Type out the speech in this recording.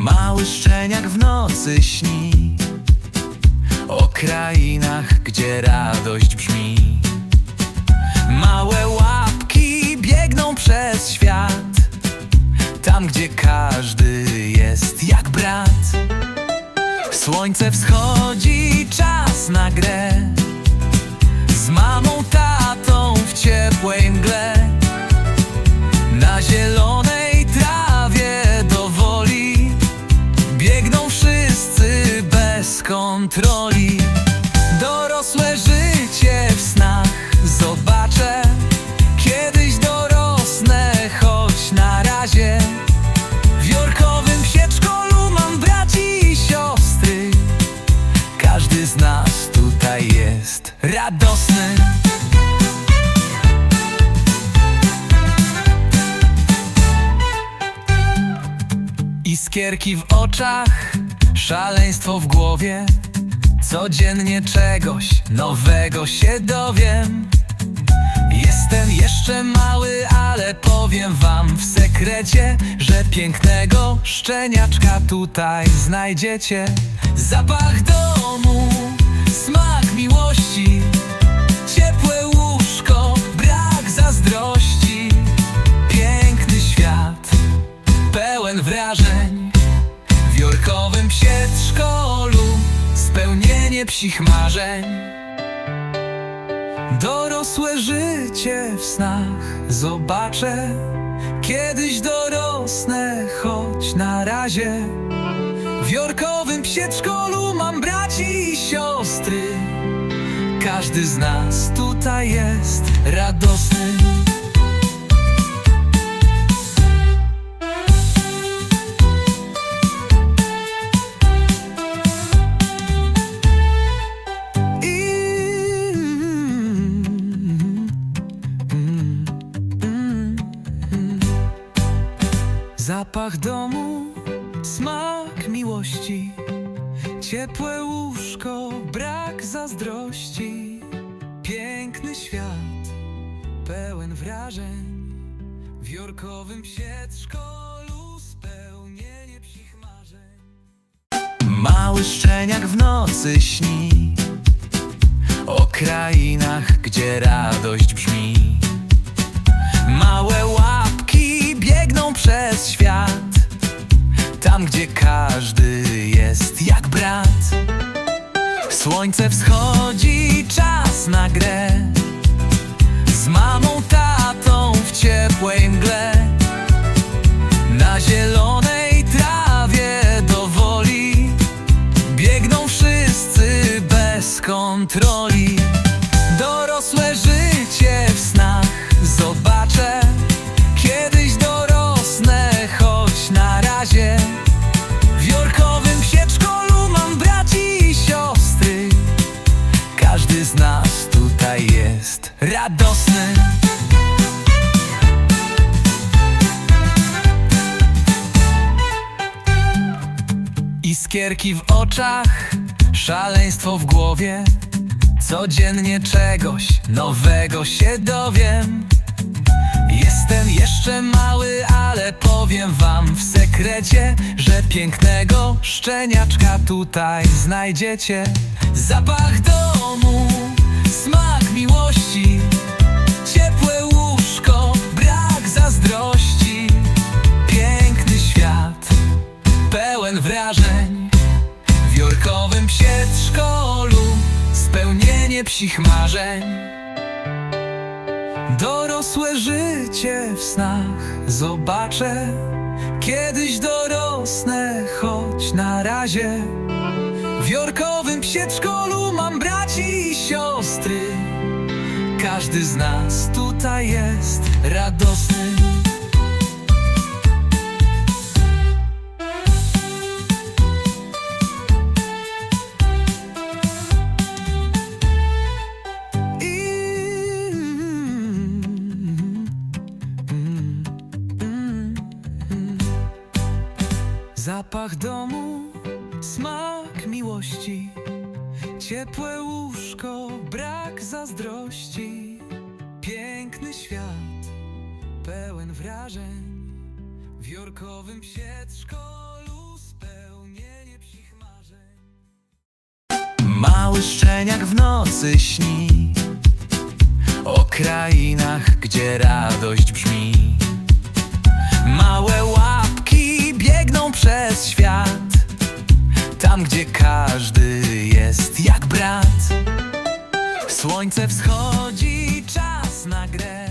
Mały szczeniak w nocy śni. O krainach, gdzie radość brzmi. Małe łapki biegną przez świat. Tam, gdzie każdy jest jak brat. Słońce wschodzi, czas na grę jest radosny. Iskierki w oczach, szaleństwo w głowie. Codziennie czegoś nowego się dowiem. Jestem jeszcze mały, ale powiem wam w sekrecie Że pięknego szczeniaczka tutaj znajdziecie. Zapach domu, smak miłości. Ciepłe łóżko, brak zazdrości. Piękny świat, pełen wrażeń. W Jorkowym przedszkolu spełnienie psich marzeń. Dorosłe życie w snach zobaczę. Kiedyś dorosnę, choć na razie. W Jorkowym przedszkolu mam braci i siostry Każdy z nas tutaj jest radosny. Zapach domu, smak miłości Ciepłe łóżko, brak zazdrości Piękny świat, pełen wrażeń. W Jorkowym przedszkolu spełnienie psich marzeń. Mały szczeniak w nocy śni. O krainach, gdzie radość brzmi. Małe łapki biegną przez świat. Tam, gdzie każdy jest jak brat Słońce wschodzi, czas na grę. Z mamą, tatą w ciepłej mgle. Na zielonej trawie do woli Biegną wszyscy bez kontroli Iskierki w oczach, szaleństwo w głowie. Codziennie czegoś nowego się dowiem. Jestem jeszcze mały, ale powiem wam w sekrecie Że pięknego szczeniaczka tutaj znajdziecie. Zapach domu, smak miłości spełnienie psich marzeń. Dorosłe życie w snach zobaczę. Kiedyś dorosnę, choć na razie. W Jorkowym przedszkolu mam braci i siostry. Każdy z nas tutaj jest radosny zapach domu, smak miłości, ciepłe łóżko, brak zazdrości, piękny świat, pełen wrażeń, w Jorkowym sieć spełnienie psich marzeń. Mały szczeniak w nocy śni o krainach, gdzie radość brzmi. Tam, gdzie każdy jest jak brat. Słońce wschodzi, czas na grę